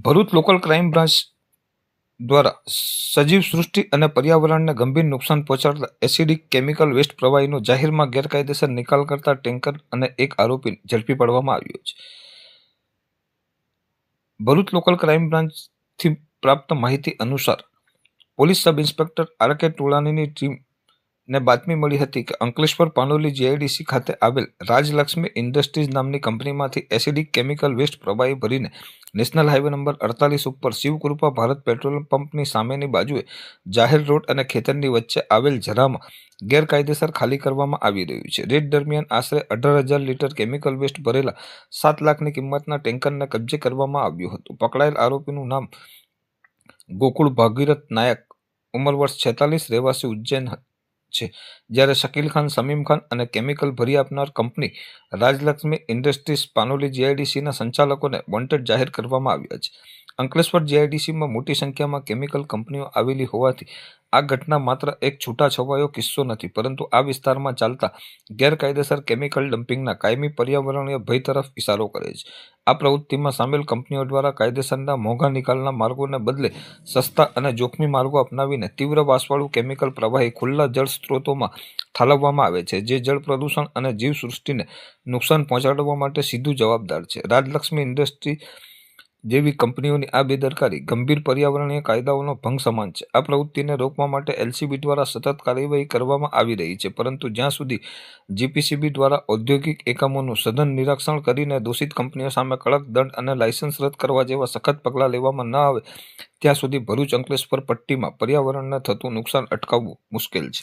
Bharuch local crime branch દ્વારા સજીવ સૃષ્ટિ અને પર્યાવરણને ગંભીર નુકસાન પહોંચાડતા એસિડિક કેમિકલ વેસ્ટ પ્રવાહીનો જાહેરમાં ગેરકાયદેસર નિકાલ કરતા ટેન્કર અને એક આરોપી ઝડપી પાડવામાં આવ્યો છે. ભરૂચ લોકલ ક્રાઇમ બ્રાન્ચથી પ્રાપ્ત માહિતી અનુસાર, police sub inspector R K ટોળાનીની ટીમને બાતમી મળી હતી કે અંકલેશ્વર પાનોલી જીઆઈડીસી ખાતે આવેલ રાજલક્ષ્મી ઇન્ડસ્ટ્રીઝ નામની કંપનીમાંથી એસિડિક કેમિકલ વેસ્ટ પ્રવાહી ભરીને નેશનલ હાઈવે નંબર અડતાલીસ ઉપર શિવકૃપા ભારત પેટ્રોલ પંપની સામેની બાજુએ જાહેર રોડ અને ખેતરની વચ્ચે આવેલ જરામાં ગેરકાયદેસર ખાલી કરવામાં આવી રહ્યું છે. રેડ દરમિયાન આશરે અઢાર હજાર લીટર કેમિકલ વેસ્ટ ભરેલા સાત લાખની કિંમતના ટેન્કરને કબજે કરવામાં આવ્યું હતું. પકડાયેલ આરોપીનું નામ ગોકુળ ભાગીરથ નાયક, ઉંમર વર્ષ છેતાલીસ, રહેવાસી ઉજ્જૈન છે. જ્યારે શકીલ ખાન, સમીમ ખાન અને કેમિકલ ભરી આપનાર કંપની રાજલક્ષ્મી ઇન્ડસ્ટ્રીઝ પાનોલી જીઆઈડીસીના સંચાલકોને વોન્ટેડ જાહેર કરવામાં આવ્યા છે. અંકલેશ્વર જીઆઈડીસીમાં મોટી સંખ્યામાં કેમિકલ કંપનીઓ આવેલી હોવાથી આ ઘટના માત્ર એક છૂટાછવાયો કિસ્સો નથી, પરંતુ આ વિસ્તારમાં ચાલતા ગેરકાયદેસર કેમિકલ ડમ્પિંગના કાયમી પર્યાવરણીય ભય તરફ ઇશારો કરે છે. આ પ્રવૃત્તિમાં સામેલ કંપનીઓ દ્વારા કાયદેસરના મોંઘા નિકાલના માર્ગોને બદલે સસ્તા અને જોખમી માર્ગો અપનાવીને તીવ્ર વાસવાળું કેમિકલ પ્રવાહી ખુલ્લા જળ સ્ત્રોતોમાં ઠાલવવામાં આવે છે, જે જળ પ્રદૂષણ અને જીવસૃષ્ટિને નુકસાન પહોંચાડવા માટે સીધું જવાબદાર છે. રાજલક્ષ્મી ઇન્ડસ્ટ્રી જેવી કંપનીઓની આ બેદરકારી ગંભીર પર્યાવરણીય કાયદાઓનો ભંગ સમાન છે. આ પ્રવૃત્તિને રોકવા માટે એલસીબી દ્વારા સતત કાર્યવાહી કરવામાં આવી રહી છે, પરંતુ જ્યાં સુધી જીપીસીબી દ્વારા ઔદ્યોગિક એકમોનું સઘન નિરીક્ષણ કરીને દોષિત કંપનીઓ સામે કડક દંડ અને લાયસન્સ રદ કરવા જેવા સખત પગલાં લેવામાં ન આવે, ત્યાં સુધી ભરૂચ અંકલેશ્વર પટ્ટીમાં પર્યાવરણને થતું નુકસાન અટકાવવું મુશ્કેલ છે.